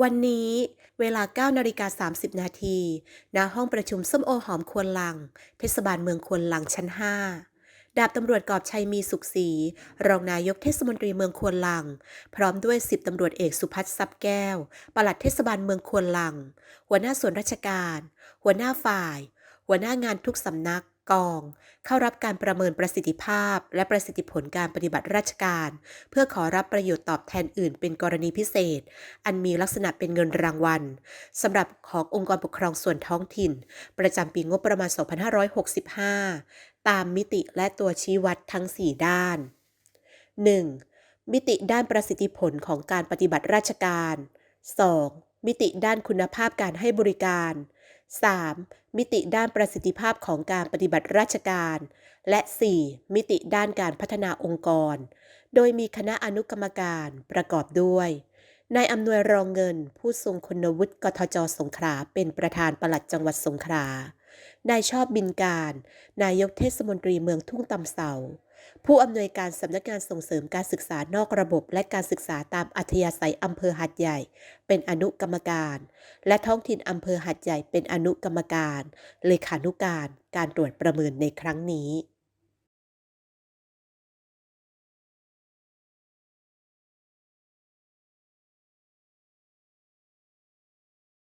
วันนี้เวลา9นาฬิกา30 นาทีณห้องประชุมส้มโอหอมควนลัง เทศบาลเมืองควนลังชั้น 5 ดาบตำรวจกอบชัยมีสุขศรีรองนายกเทศมนตรีเมืองควนลัง พร้อมด้วย10ตำรวจเอกสุพัฒน์ทรัพย์แก้ว ปลัดเทศบาลเมืองควนลัง หัวหน้าส่วนราชการ หัวหน้าฝ่าย หัวหน้างานทุกสำนัก กอง เข้ารับการประเมินประสิทธิภาพ และประสิทธิผลการปฏิบัติราชการ เพื่อขอรับประโยชน์ตอบแทนอื่นเป็นกรณีพิเศษ อันมีลักษณะเป็นเงินรางวัลสำหรับขององค์กรปกครองส่วนท้องถิ่น ประจำปีงบประมาณ 2565 ตามมิติและตัวชี้วัดทั้ง 4 ด้าน 1. มิติด้านประสิทธิผลของการปฏิบัติราชการ 2. มิติด้านคุณภาพการให้บริการ 3. มิติด้านประสิทธิภาพของการปฏิบัติราชการ และ 4. มิติด้านการพัฒนาองค์กร โดยมีคณะอนุกรรมการประกอบด้วยนายอำนวยรองเงิน ผู้ทรงคุณวุฒิกทจสงขลาเป็นประธานปลัดจังหวัดสงขลานายชอบบินการ นายกเทศมนตรีเมืองทุ่งตำเสา ผู้อำนวยการสำนักงานส่งเสริมการศึกษานอกระบบ และการศึกษาตามอัธยาศัยอำเภอหัดใหญ่ เป็นอนุกรรมการ และท้องถิ่นอำเภอหัดใหญ่เป็นอนุกรรมการ เลขานุการ การตรวจประเมินในครั้งนี้